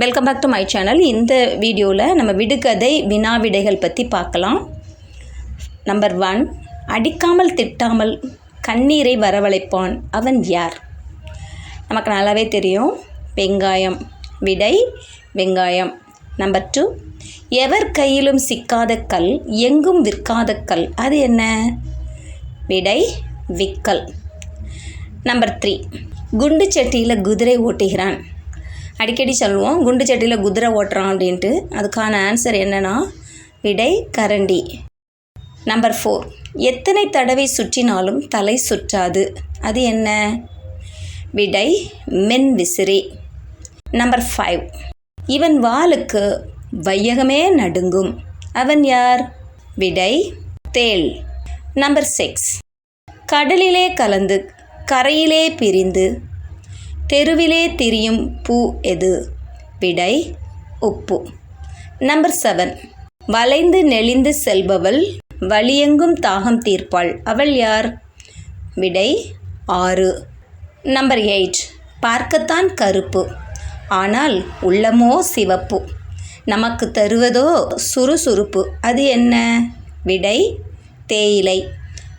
Welcome back to my channel இந்த வீடியோவில் நம்ம விடுகதை வினா விடைகள் பற்றி பார்க்கலாம். நம்பர் ஒன் அடிக்காமல் திட்டாமல் கண்ணீரை வரவழைப்பான் அவன் யார்? நமக்கு நல்லாவே தெரியும். வெங்காயம் விடை வெங்காயம். நம்பர் டூ எவர் கையிலும் சிக்காத கல் எங்கும் விற்காத கல் அது என்ன? விடை விக்கல். நம்பர் த்ரீ குண்டு சட்டியில் குதிரை ஓட்டுகிறான். அடிக்கடி சொல்லுவோம் குண்டு சட்டியில் குதிரை ஓட்டுறான் அப்படின்ட்டு. அதுக்கான ஆன்சர் என்னென்னா விடை கரண்டி. நம்பர் ஃபோர் எத்தனை தடவை சுற்றினாலும் தலை சுற்றாது. அது என்ன? விடை மென் விசிறி. நம்பர் ஃபைவ் இவன் வாளுக்கு வையகமே நடுங்கும். அவன் யார்? விடை தேள். நம்பர் சிக்ஸ் கடலிலே கலந்து கரையிலே பிரிந்து தெருவிலே திரியும் பூ எது? விடை உப்பு. நம்பர் செவன் வளைந்து நெளிந்து செல்பவள் வழியெங்கும் தாகம் தீர்ப்பாள். அவள் யார்? விடை ஆறு. நம்பர் எயிட் பார்க்கத்தான் கருப்பு ஆனால் உள்ளமோ சிவப்பு. நமக்கு தருவதோ சுறுசுறுப்பு. அது என்ன? விடை தேயிலை.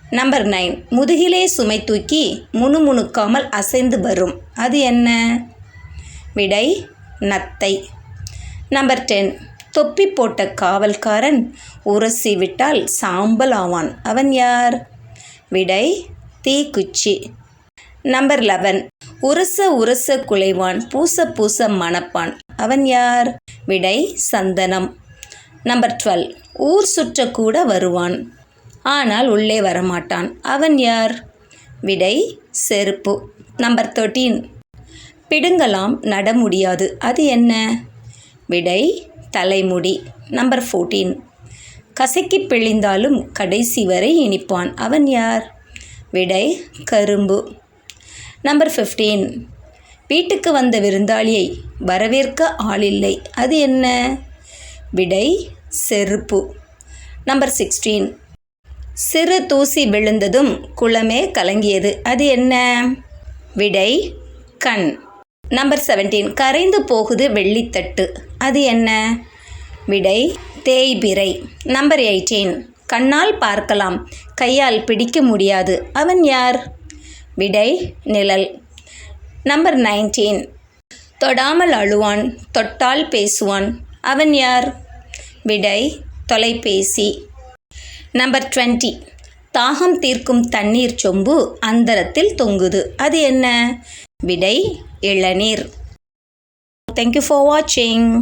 நம்பர் நைன் முதுகிலே சுமை தூக்கி முணுமுணுக்காமல் அசைந்து வரும். அது என்ன? விடை நத்தை. நம்பர் டென் தொப்பி போட்ட காவல்காரன் உரசி விட்டால் சாம்பல் ஆவான். அவன் யார்? விடை தீக்குச்சி. நம்பர் லெவன் உரச உரச குலைவான் பூச பூச மணப்பான். அவன் யார்? விடை சந்தனம். நம்பர் டுவெல் ஊர் சுற்றக்கூட வருவான். ஆனால் உள்ளே வரமாட்டான். அவன் யார்? விடை செருப்பு. நம்பர் தேர்ட்டீன் பிடுங்கலாம் நட முடியாது அது என்ன? விடை தலைமுடி. நம்பர் ஃபோர்டீன் கசக்கி பிழிந்தாலும் கடைசி வரை இனிப்பான். அவன் யார்? விடை கரும்பு. நம்பர் ஃபிஃப்டீன் வீட்டுக்கு வந்த விருந்தாளியை வரவேற்க ஆளில்லை. அது என்ன? விடை செருப்பு. நம்பர் சிக்ஸ்டீன் சிறு தூசி விழுந்ததும் குளமே கலங்கியது. அது என்ன? விடை கண். நம்பர் செவன்டீன் கரைந்து போகுது வெள்ளித்தட்டு. அது என்ன? விடை தேய்பிறை நம்பர் எயிட்டீன் கண்ணால் பார்க்கலாம். கையால் பிடிக்க முடியாது. அவன் யார்? விடை நிழல். நம்பர் நைன்டீன் தொடாமல் அழுவான். தொட்டால் பேசுவான். அவன் யார்? விடை தொலைபேசி. நம்பர் டுவெண்ட்டி தாகம் தீர்க்கும் தண்ணீர் சொம்பு அந்தரத்தில் தொங்குது. அது என்ன? விடை இளநீர். தேங்க்யூ ஃபார் வாட்சிங்